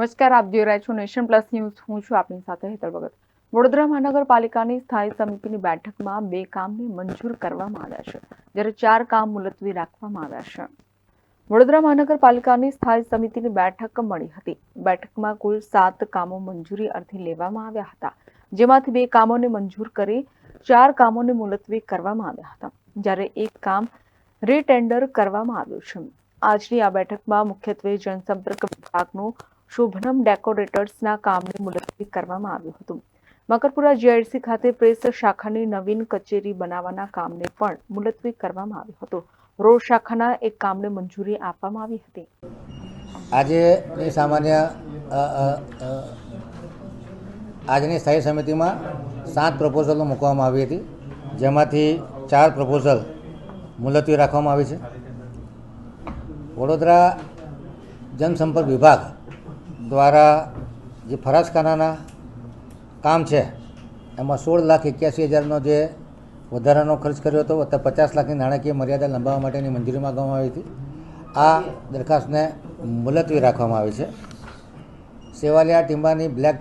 નમસ્કાર, આપ જોઈ રહ્યા છો નેશન પ્લસ ન્યૂઝ. હું છું આપની સાથે હેતર ભગત. વડોદરા મહાનગરપાલિકાની સ્થાયી સમિતિની બેઠકમાં બે કામને મંજૂર કરવામાં આવ્યા છે, જ્યારે ચાર કામ મુલતવી રાખવામાં આવ્યા છે. વડોદરા મહાનગરપાલિકાની સ્થાયી સમિતિની બેઠક મળી હતી. બેઠકમાં કુલ સાત કામો મંજૂરી અર્થે લેવામાં આવ્યા હતા, જેમાંથી બે કામોને મંજૂર કરી ચાર કામોને મુલતવી કરવામાં આવ્યા હતા, જ્યારે એક કામ રીટેન્ડર કરવામાં આવ્યું છે. આજની આ બેઠકમાં મુખ્યત્વે જનસંપર્ક વિભાગનું શુભનમ ડેકોરેટર્સના કામને મુલતવી કરવામાં આવ્યું હતું. મકરપુરા જીઆઈડીસી ખાતે પ્રેસ શાખાની નવીન કચેરી બનાવવાના કામને પણ મુલતવી કરવામાં આવ્યું હતું. રોડ શાખાના એક કામને મંજૂરી આપવામાં આવી હતી. આજે સામાન્ય આજની સ્થાયી સમિતિમાં સાત પ્રપોઝલો મૂકવામાં આવી હતી. જેમાંથી ચાર પ્રપોઝલ મુલતવી રાખવામાં આવી છે. વડોદરા જનસંપર્ક વિભાગ દ્વારા જે ફરાજખાનાના કામ છે, એમાં સોળ લાખ એક્યાસી હજારનો જે વધારાનો ખર્ચ કર્યો હતો, વત્તા પચાસ લાખની નાણાકીય મર્યાદા લંબાવવા માટેની મંજૂરી માગવામાં આવી હતી. આ દરખાસ્તને મુલતવી રાખવામાં આવી છે. સેવાલિયા ટીમ્બાની બ્લેક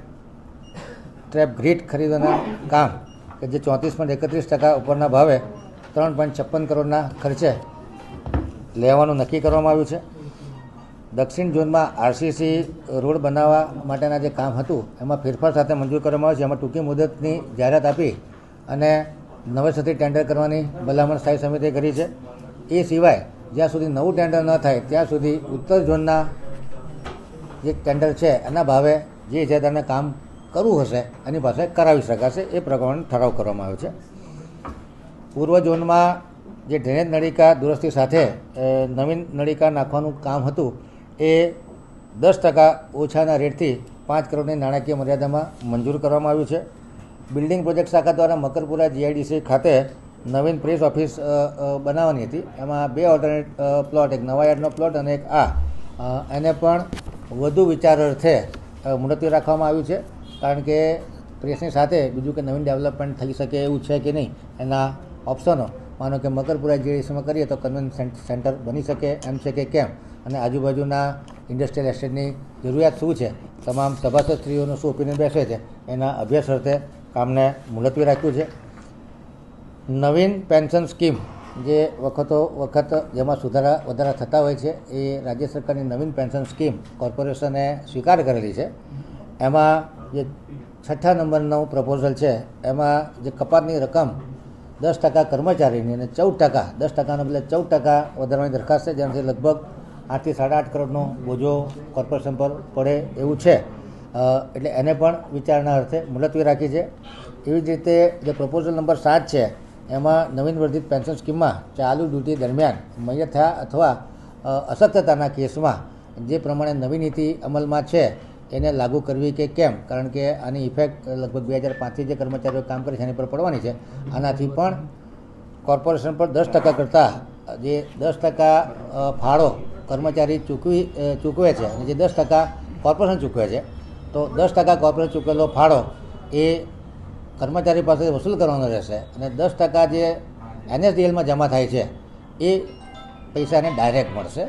ટ્રેપ ગ્રીટ ખરીદવાના કામ, કે જે ચોત્રીસ પોઈન્ટ એકત્રીસ ટકા ઉપરના ભાવે ત્રણ પોઈન્ટ છપ્પન કરોડના ખર્ચે લેવાનું નક્કી કરવામાં આવ્યું છે. દક્ષિણ ઝોનમાં આરસીસી રોડ બનાવવા માટેના જે કામ હતું, એમાં ફેરફાર સાથે મંજૂર કરવામાં આવે છે. એમાં ટૂંકી મુદતની જાહેરાત આપી અને નવેસરથી ટેન્ડર કરવાની ભલામણ સ્થાયી સમિતિએ કરી છે. એ સિવાય, જ્યાં સુધી નવું ટેન્ડર ન થાય, ત્યાં સુધી ઉત્તર ઝોનના જે ટેન્ડર છે, એના ભાવે જે ઇજાદારને કામ કરવું હશે, એની પાસે કરાવી શકાશે એ પ્રમાણે ઠરાવ કરવામાં આવ્યો છે. પૂર્વ ઝોનમાં જે ડ્રેનેજ નળિકા દુરસ્તી સાથે નવીન નળિકા નાખવાનું કામ હતું એ દસ ટકા ઓછાના રેટથી પાંચ કરોડની નાણાકીય મર્યાદામાં મંજૂર કરવામાં આવ્યું છે. બિલ્ડિંગ પ્રોજેક્ટ શાખા દ્વારા મકરપુરા જીઆઈડીસી ખાતે નવીન પ્રેસ ઓફિસ બનાવવાની હતી. એમાં બે ઓલ્ટરનેટ પ્લોટ એક નવા યાર્ડનો પ્લોટ અને એક આ. એને પણ વધુ વિચાર અર્થે મુલતવી રાખવામાં આવ્યું છે. કારણ કે પ્રેસની સાથે બીજું કે નવીન ડેવલપમેન્ટ થઈ શકે એવું છે કે નહીં, એના ઓપ્શનો માનો કે મકરપુરા જીઆઈડીસીમાં કરીએ તો કન્વેન્શન સેન્ટર બની શકે, એમ છે કે કેમ? અને આજુબાજુના ઇન્ડસ્ટ્રીયલ એસ્ટેટની જરૂરિયાત શું છે? તમામ સભાસદશ્રીઓનું શું ઓપિનિયન બેસે છે? એના અભ્યાસ અર્થે કામને મુલતવી રાખ્યું છે. નવીન પેન્શન સ્કીમ જે વખતો વખત જેમાં સુધારા વધારા થતા હોય છે, એ રાજ્ય સરકારની નવીન પેન્શન સ્કીમ કોર્પોરેશને સ્વીકાર કરેલી છે. એમાં જે છઠ્ઠા નંબરનું પ્રપોઝલ છે, એમાં જે કપાતની રકમ દસ ટકા કર્મચારીની અને ચૌદ ટકા, દસ ટકાના બદલે ચૌદ ટકા વધારવાની દરખાસ્ત છે, જેનાથી લગભગ આઠથી સાડા આઠ કરોડનો બોજો કોર્પોરેશન પર પડે એવું છે. એટલે એને પણ વિચારણા અર્થે મુલતવી રાખી છે. એવી જ રીતે જે પ્રપોઝલ નંબર સાત છે, એમાં નવીન વર્ધિત પેન્શન સ્કીમમાં ચાલુ ડ્યુટી દરમિયાન મૈયત થયા અથવા અસત્યતાના કેસમાં જે પ્રમાણે નવી નીતિ અમલમાં છે, એને લાગુ કરવી કે કેમ? કારણ કે આની ઇફેક્ટ લગભગ બે હજાર પાંચથી જે કર્મચારીઓ કામ કરે છે એની પર પડવાની છે. આનાથી પણ કોર્પોરેશન પર દસ ટકા કરતાં જે દસ ટકા ફાળો કર્મચારી ચૂકવી ચૂકવે છે અને જે દસ ટકા કોર્પોરેશન ચૂકવે છે, તો દસ ટકા કોર્પોરેશન ચૂકવેલો ફાળો એ કર્મચારી પાસે વસૂલ કરવાનો રહેશે અને દસ ટકા જે એનએસડીએલમાં જમા થાય છે, એ પૈસાને ડાયરેક્ટ મળશે.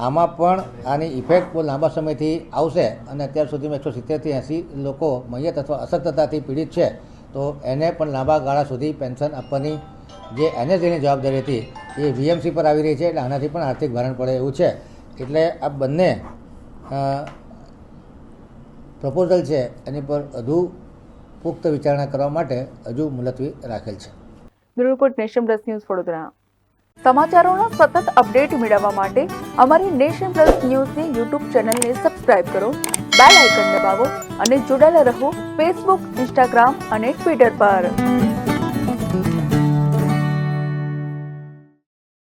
આમાં પણ આની ઇફેક્ટ બહુ લાંબા સમયથી આવશે અને અત્યાર સુધીમાં એકસો સિત્તેરથી એંસી લોકો મૈયત અથવા અસક્તતાથી પીડિત છે, તો એને પણ લાંબા ગાળા સુધી પેન્શન આપવાની જે એનએસડીની જવાબદારી હતી, એ વીએમસી પર આવી રહી છે, એટલે આનાથી પણ આર્થિક ભારણ પડે એવું છે. એટલે આ બંને પ્રપોઝલ છે, એની પર વધુ પુખ્ત વિચારણા કરવા માટે હજુ મુલતવી રાખેલ છે. Report nation plus news Vadodara. સમાચારોના સતત અપડેટ મેળવવા માટે અમારી નેશન પ્લસ ન્યૂઝની યુટ્યુબ ચેનલને સબસ્ક્રાઇબ કરો, બેલ આઇકન દબાવો અને જોડાયેલા રહો ફેસબુક, ઇન્સ્ટાગ્રામ અને ટ્વિટર પર.